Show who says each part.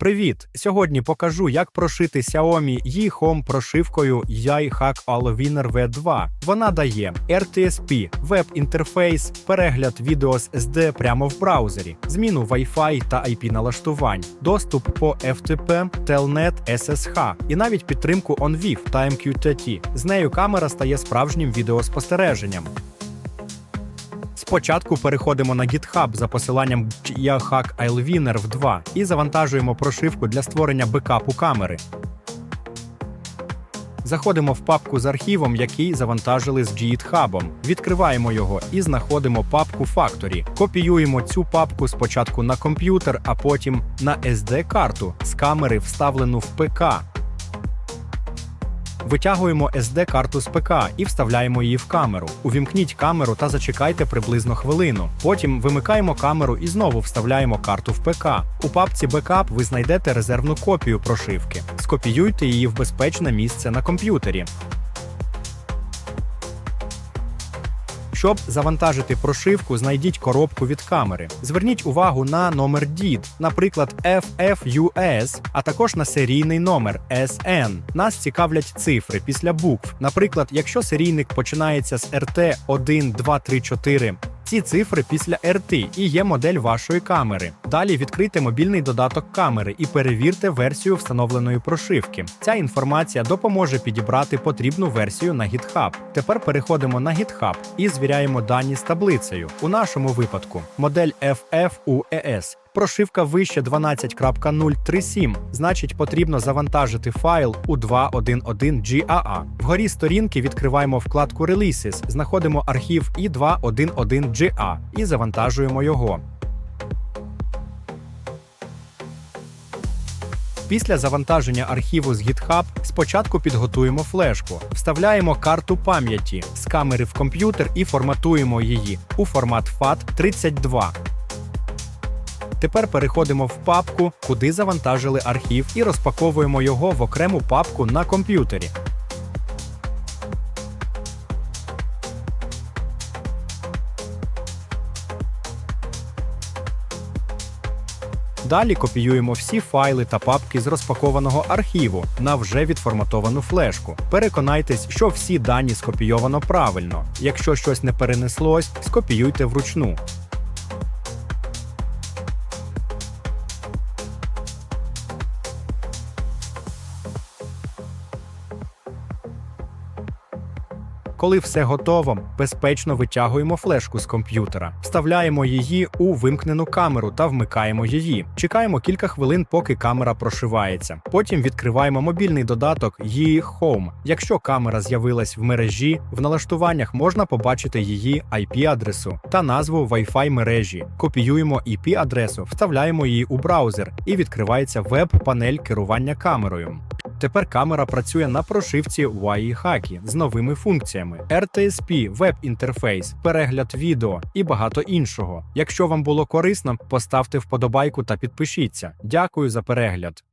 Speaker 1: Привіт! Сьогодні покажу, як прошити Xiaomi Yi Home прошивкою Yai Hack Allwinner V2. Вона дає RTSP, веб-інтерфейс, перегляд відео з SD прямо в браузері, зміну Wi-Fi та IP налаштувань, доступ по FTP, Telnet, SSH і навіть підтримку OnVIF та MQTT. З нею камера стає справжнім відеоспостереженням. Спочатку переходимо на GitHub за посиланням Hack Allwinner в 2 і завантажуємо прошивку для створення бекапу камери. Заходимо в папку з архівом, який завантажили з GitHub. Відкриваємо його і знаходимо папку Factory. Копіюємо цю папку спочатку на комп'ютер, а потім на SD-карту з камери, вставлену в ПК. Витягуємо SD-карту з ПК і вставляємо її в камеру. Увімкніть камеру та зачекайте приблизно хвилину. Потім вимикаємо камеру і знову вставляємо карту в ПК. У папці Бекап ви знайдете резервну копію прошивки. Скопіюйте її в безпечне місце на комп'ютері. Щоб завантажити прошивку, знайдіть коробку від камери. Зверніть увагу на номер DID, наприклад, FFUS, а також на серійний номер SN. Нас цікавлять цифри після букв. Наприклад, якщо серійник починається з RT 1, 2, 3, 4, ці цифри після RT і є модель вашої камери. Далі відкрийте мобільний додаток камери і перевірте версію встановленої прошивки. Ця інформація допоможе підібрати потрібну версію на GitHub. Тепер переходимо на GitHub і звіряємо дані з таблицею. У нашому випадку модель FFUES. Прошивка вище 12.037, значить потрібно завантажити файл у 2.1.1 GAA. Вгорі сторінки відкриваємо вкладку Releases, знаходимо архів i2.1.1GA і завантажуємо його. Після завантаження архіву з GitHub спочатку підготуємо флешку, вставляємо карту пам'яті з камери в комп'ютер і форматуємо її у формат FAT32. Тепер переходимо в папку, куди завантажили архів, і розпаковуємо його в окрему папку на комп'ютері. Далі копіюємо всі файли та папки з розпакованого архіву на вже відформатовану флешку. Переконайтесь, що всі дані скопійовано правильно. Якщо щось не перенеслось, скопіюйте вручну. Коли все готово, безпечно витягуємо флешку з комп'ютера, вставляємо її у вимкнену камеру та вмикаємо її. Чекаємо кілька хвилин, поки камера прошивається. Потім відкриваємо мобільний додаток Yi Home. Якщо камера з'явилась в мережі, в налаштуваннях можна побачити її IP-адресу та назву Wi-Fi мережі. Копіюємо IP-адресу, вставляємо її у браузер і відкривається веб-панель керування камерою. Тепер камера працює на прошивці Hack з новими функціями: RTSP, веб-інтерфейс, перегляд відео і багато іншого. Якщо вам було корисно, поставте вподобайку та підпишіться. Дякую за перегляд.